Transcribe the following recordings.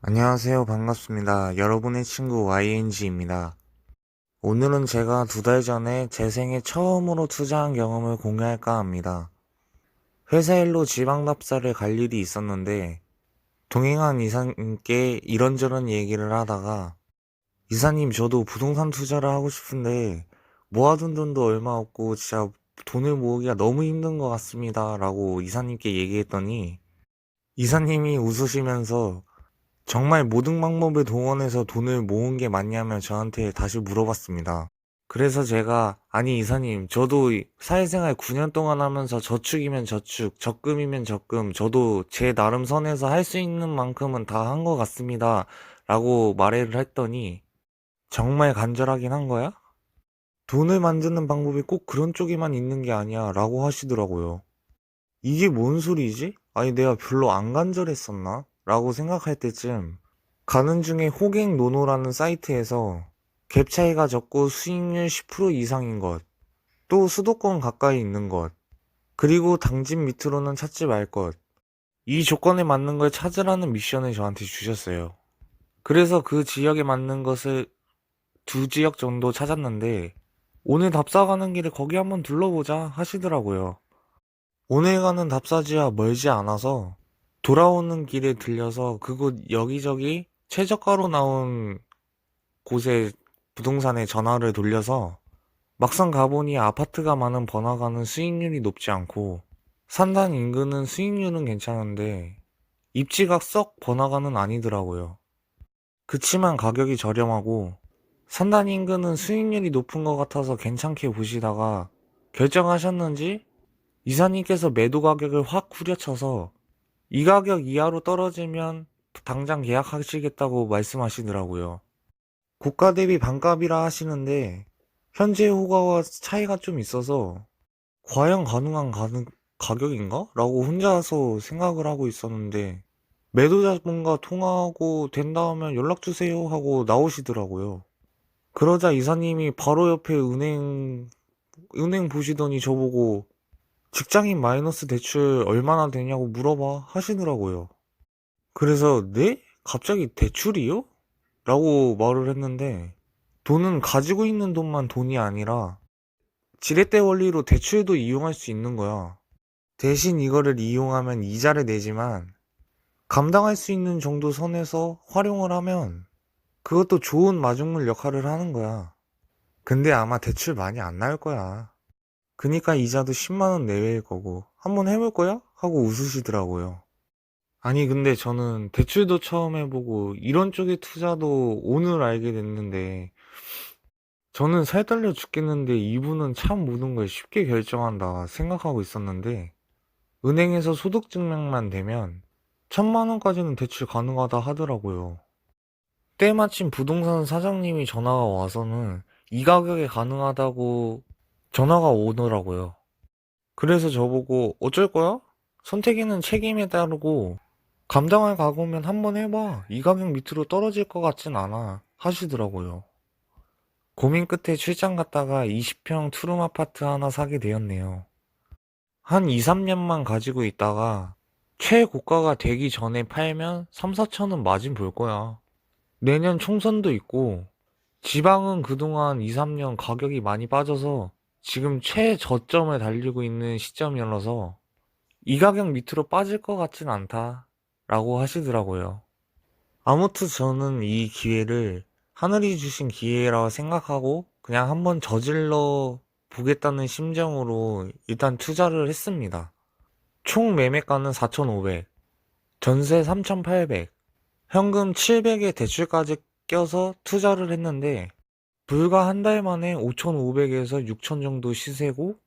안녕하세요. 반갑습니다. 여러분의 친구 YNG입니다. 오늘은 제가 두 달 전에 제 생애 처음으로 투자한 경험을 공유할까 합니다. 회사 일로 지방 답사를 갈 일이 있었는데, 동행한 이사님께 이런저런 얘기를 하다가, 이사님, 저도 부동산 투자를 하고 싶은데, 모아둔 돈도 얼마 없고, 진짜 돈을 모으기가 너무 힘든 것 같습니다. 라고 이사님께 얘기했더니, 이사님이 웃으시면서, 정말 모든 방법을 동원해서 돈을 모은 게 맞냐며 저한테 다시 물어봤습니다. 그래서 제가, 아니, 이사님, 저도 이 사회생활 9년 동안 하면서 저축이면 저축, 적금이면 적금, 저도 제 나름 선에서 할 수 있는 만큼은 다 한 것 같습니다. 라고 말을 했더니, 정말 간절하긴 한 거야? 돈을 만드는 방법이 꼭 그런 쪽에만 있는 게 아니야. 라고 하시더라고요. 이게 뭔 소리지? 아니, 내가 별로 안 간절했었나? 라고 생각할 때쯤 가는 중에 호갱 노노라는 사이트에서 갭 차이가 적고 수익률 10% 이상인 것, 또 수도권 가까이 있는 것, 그리고 당진 밑으로는 찾지 말 것, 이 조건에 맞는 걸 찾으라는 미션을 저한테 주셨어요. 그래서 그 지역에 맞는 것을 두 지역 정도 찾았는데, 오늘 답사 가는 길에 거기 한번 둘러보자 하시더라고요. 오늘 가는 답사지와 멀지 않아서 돌아오는 길에 들려서 그곳 여기저기 최저가로 나온 곳에 부동산에 전화를 돌려서 막상 가보니 아파트가 많은 번화가는 수익률이 높지 않고 산단 인근은 수익률은 괜찮은데 입지가 썩 번화가는 아니더라고요. 그치만 가격이 저렴하고 산단 인근은 수익률이 높은 것 같아서 괜찮게 보시다가 결정하셨는지 이사님께서 매도 가격을 확 후려쳐서 이 가격 이하로 떨어지면 당장 계약하시겠다고 말씀하시더라고요. 고가 대비 반값이라 하시는데 현재 호가와 차이가 좀 있어서 과연 가능한 가능, 가격인가? 라고 혼자서 생각을 하고 있었는데 매도자분과 통화하고 된다 하면 연락주세요 하고 나오시더라고요. 그러자 이사님이 바로 옆에 은행, 은행 보시더니 저보고 직장인 마이너스 대출 얼마나 되냐고 물어봐 하시더라고요. 그래서 네? 갑자기 대출이요? 라고 말을 했는데 돈은 가지고 있는 돈만 돈이 아니라 지렛대 원리로 대출도 이용할 수 있는 거야. 대신 이거를 이용하면 이자를 내지만 감당할 수 있는 정도 선에서 활용을 하면 그것도 좋은 마중물 역할을 하는 거야. 근데 아마 대출 많이 안 나올 거야. 그니까 이자도 10만원 내외일 거고, 한번 해볼 거야? 하고 웃으시더라고요. 아니, 근데 저는 대출도 처음 해보고, 이런 쪽의 투자도 오늘 알게 됐는데, 저는 살 떨려 죽겠는데 이분은 참 모든 걸 쉽게 결정한다 생각하고 있었는데, 은행에서 소득증명만 되면, 천만원까지는 대출 가능하다 하더라고요. 때 마침 부동산 사장님이 전화가 와서는, 이 가격에 가능하다고 전화가 오더라고요. 그래서 저보고 어쩔 거야? 선택에는 책임에 따르고 감당할 각오면 한번 해봐. 이 가격 밑으로 떨어질 것 같진 않아. 하시더라고요. 고민 끝에 출장 갔다가 20평 투룸 아파트 하나 사게 되었네요. 한 2, 3년만 가지고 있다가 최고가가 되기 전에 팔면 3, 4천은 마진 볼 거야. 내년 총선도 있고 지방은 그동안 2, 3년 가격이 많이 빠져서 지금 최저점을 달리고 있는 시점이라서 이 가격 밑으로 빠질 것 같진 않다 라고 하시더라고요. 아무튼 저는 이 기회를 하늘이 주신 기회라고 생각하고 그냥 한번 저질러 보겠다는 심정으로 일단 투자를 했습니다. 총 매매가는 4,500, 전세 3,800, 현금 700에 대출까지 껴서 투자를 했는데 불과 한 달 만에 5,500에서 6,000 정도 시세고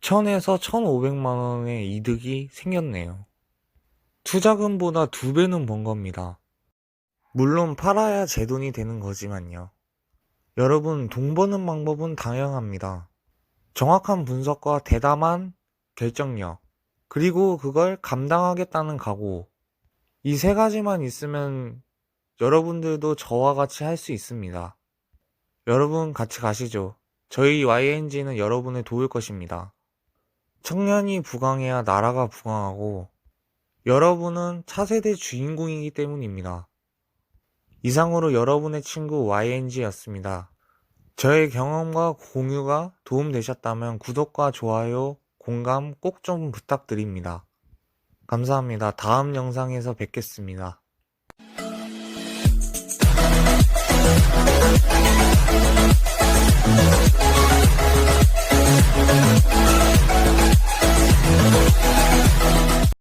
1,000에서 1,500만 원의 이득이 생겼네요. 투자금보다 두 배는 번 겁니다. 물론 팔아야 제 돈이 되는 거지만요. 여러분, 돈 버는 방법은 다양합니다. 정확한 분석과 대담한 결정력, 그리고 그걸 감당하겠다는 각오. 이 세 가지만 있으면 여러분들도 저와 같이 할 수 있습니다. 여러분 같이 가시죠. 저희 YNG는 여러분을 도울 것입니다. 청년이 부강해야 나라가 부강하고 여러분은 차세대 주인공이기 때문입니다. 이상으로 여러분의 친구 YNG였습니다. 저의 경험과 공유가 도움되셨다면 구독과 좋아요, 공감 꼭 좀 부탁드립니다. 감사합니다. 다음 영상에서 뵙겠습니다.